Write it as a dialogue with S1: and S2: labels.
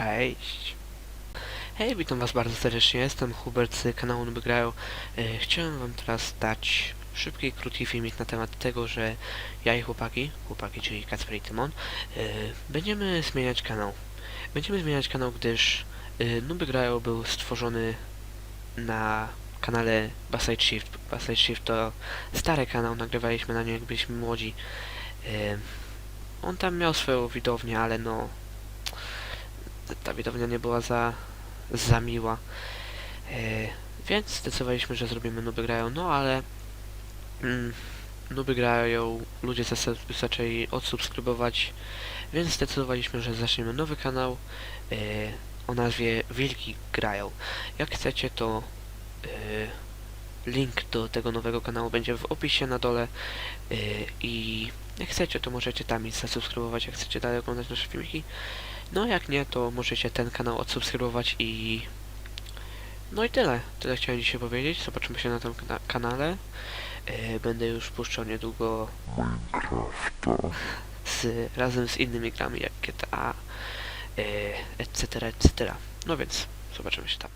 S1: Cześć! Hej, witam was bardzo serdecznie, jestem Hubert z kanału Nuby. E, chciałem wam teraz dać szybki i krótki filmik na temat tego, że ja i chłopaki, chłopaki czyli Kacper i Tymon, e, będziemy zmieniać kanał. Będziemy zmieniać kanał, gdyż e, był stworzony na kanale Basside Shift. Basside Shift to stary kanał, nagrywaliśmy na nim jak byliśmy młodzi. E, on tam miał swoją widownię, ale no ta widownia nie była za, za miła. E, więc zdecydowaliśmy, że zrobimy nuby grają, no ale mm, nuby grają, ludzie zaczęli odsubskrybować, więc zdecydowaliśmy, że zaczniemy nowy kanał e, o nazwie Wilki Grają. Jak chcecie, to e, link do tego nowego kanału będzie w opisie na dole e, i jak chcecie, to możecie tam iść zasubskrybować, jak chcecie dalej oglądać nasze filmiki. No jak nie, to możecie ten kanał odsubskrybować i... No i tyle. Tyle chciałem dzisiaj powiedzieć. Zobaczymy się na tym kana kanale. E, będę już puszczał niedługo
S2: Minecrafta.
S1: z, razem z innymi grami jak GTA, e, etc., etc. No więc, zobaczymy się tam.